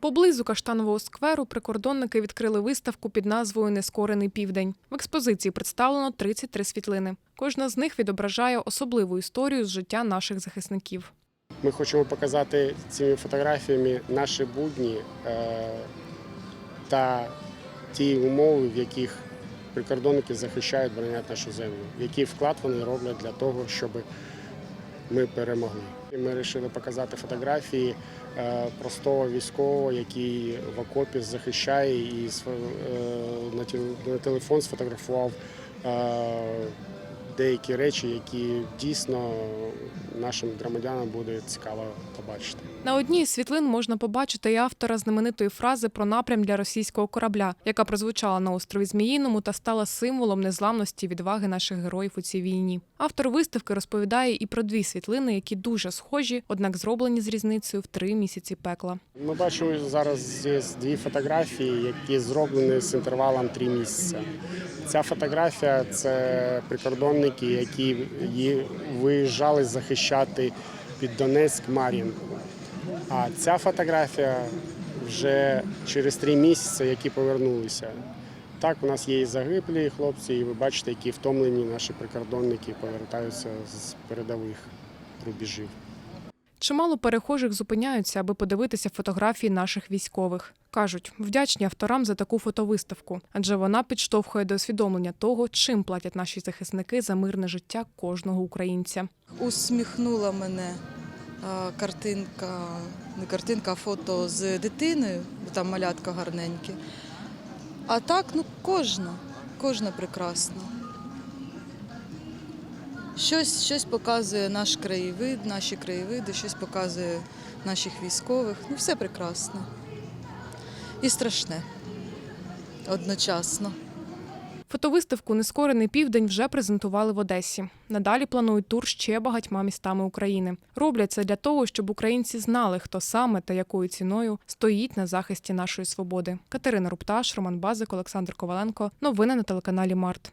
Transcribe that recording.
Поблизу Каштанового скверу прикордонники відкрили виставку під назвою Нескорений південь. В експозиції представлено 33 світлини. Кожна з них відображає особливу історію з життя наших захисників. Ми хочемо показати цими фотографіями наші будні е, та ті умови, в яких прикордонники захищають, боронять нашу землю, який вклад вони роблять для того, щоб ми перемогли. Ми вирішили показати фотографії е, простого військового, який в окопі захищає і е, на телефон сфотографував е, деякі речі, які дійсно нашим громадянам буде цікаво побачити. На одній із світлин можна побачити і автора знаменитої фрази про напрям для російського корабля, яка прозвучала на острові Зміїному та стала символом незламності відваги наших героїв у цій війні. Автор виставки розповідає і про дві світлини, які дуже схожі, однак зроблені з різницею в три місяці пекла. Ми бачимо зараз дві фотографії, які зроблені з інтервалом три місяці. Ця фотографія це прикордонники, які виїжджали захищати під Донецьк Мар'їнку. А ця фотографія вже через три місяці, які повернулися. Так, у нас є і загиблі хлопці, і ви бачите, які втомлені наші прикордонники повертаються з передових рубежів. Чимало перехожих зупиняються, аби подивитися фотографії наших військових. Кажуть, вдячні авторам за таку фотовиставку, адже вона підштовхує до усвідомлення того, чим платять наші захисники за мирне життя кожного українця. усміхнула мене картинка, не картинка, а фото з дитиною, бо там малятка гарненькі. А так, ну кожна, кожна прекрасна. Щось, щось показує наш краєвид, наші краєвиди, щось показує наших військових. Ну, все прекрасно. І страшне одночасно. Фотовиставку Нескорений південь вже презентували в Одесі. Надалі планують тур ще багатьма містами України. Роблять це для того, щоб українці знали, хто саме та якою ціною стоїть на захисті нашої свободи. Катерина Рупташ, Роман Базик, Олександр Коваленко. Новини на телеканалі Март.